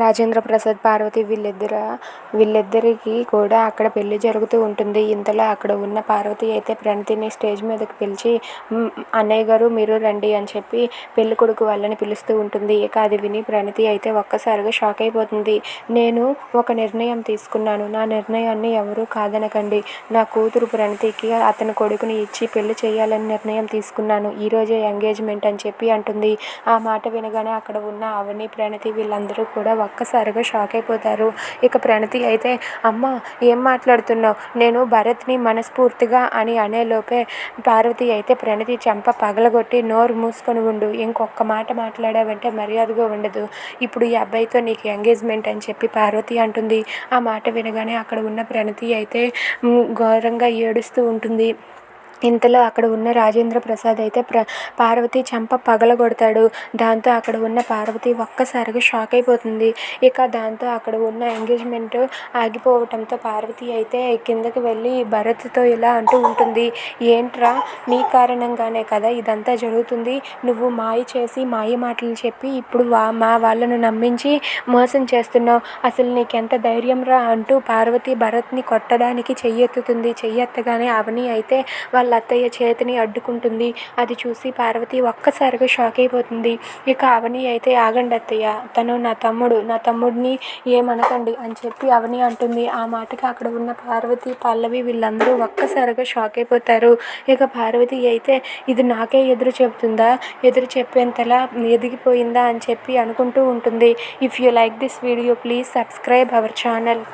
రాజేంద్ర ప్రసాద్ పార్వతి వీళ్ళిద్దరు వీళ్ళిద్దరికి కూడా అక్కడ పెళ్ళి జరుగుతూ ఉంటుంది. ఇంతలో అక్కడ ఉన్న పార్వతి అయితే ప్రణతిని స్టేజ్ మీదకి పిలిచి అన్నయ్య గారు మీరు రండి అని చెప్పి పెళ్ళి కొడుకు వాళ్ళని పిలుస్తూ ఉంటుంది. ఇక అది విని ప్రణతి అయితే ఒక్కసారిగా షాక్ అయిపోతుంది. నేను ఒక నిర్ణయం తీసుకున్నాను. నా నిర్ణయాన్ని ఎవరూ కాదనకండి. నా కూతురు ప్రణతికి అతని కొడుకుని ఇచ్చి పెళ్ళి చేయాలని నిర్ణయం తీసుకున్నాను. ఈరోజే ఎంగేజ్మెంట్ అని చెప్పి అంటుంది. ఆ మాట వినగానే అక్కడ ఉన్న అవని ప్రణతి వీళ్ళందరూ కూడా ఒక్కసారిగా షాక్ అయిపోతారు. ఇక ప్రణతి అయితే అమ్మ ఏం మాట్లాడుతున్నావు? నేను భరత్ని మనస్ఫూర్తిగా అని అనేలోపే పార్వతి అయితే ప్రణతి చెంప పగలగొట్టి నోరు మూసుకొని ఉండు. ఇంకొక మాట మాట్లాడావంటే మర్యాదగా ఉండదు. ఇప్పుడు ఈ అబ్బాయితో నీకు ఎంగేజ్మెంట్ అని చెప్పి పార్వతి అంటుంది. ఆ మాట వినగానే అక్కడ ఉన్న ప్రణతి అయితే ఘోరంగా ఏడుస్తూ ఉంటుంది. ఇంతలో అక్కడ ఉన్న రాజేంద్ర ప్రసాద్ అయితే ప్ర పార్వతి చెంప పగలగొడతాడు. దాంతో అక్కడ ఉన్న పార్వతి ఒక్కసారిగా షాక్ అయిపోతుంది. ఇక దాంతో అక్కడ ఉన్న ఎంగేజ్మెంట్ ఆగిపోవటంతో పార్వతి అయితే కిందకి వెళ్ళి భరత్తో ఇలా అంటూ ఉంటుంది. ఏంట్రా? నీ కారణంగానే కదా ఇదంతా జరుగుతుంది. నువ్వు మాయ చేసి మాయ మాటలు చెప్పి ఇప్పుడు వా మా వాళ్ళను నమ్మించి మోసం చేస్తున్నావు. అసలు నీకెంత ధైర్యం రా అంటూ పార్వతి భరత్ని కొట్టడానికి చెయ్యెత్తుతుంది. చెయ్యెత్తగానే అవని అయితే వాళ్ళ అత్తయ్య చేతిని అడ్డుకుంటుంది. అది చూసి పార్వతి ఒక్కసారిగా షాక్ అయిపోతుంది. ఇక అవని అయితే ఆగండి అత్తయ్య. తను నా తమ్ముడు. నా తమ్ముడిని ఏమనకండి అని చెప్పి అవని అంటుంది. ఆ మాటకి అక్కడ ఉన్న పార్వతి పల్లవి వీళ్ళందరూ ఒక్కసారిగా షాక్ అయిపోతారు. ఇక పార్వతి అయితే ఇది నాకే ఎదురు చెబుతుందా? ఎదురు చెప్పేంతలా ఎదిగిపోయిందా అని చెప్పి అనుకుంటూ ఉంటుంది. If you like this video please subscribe our channel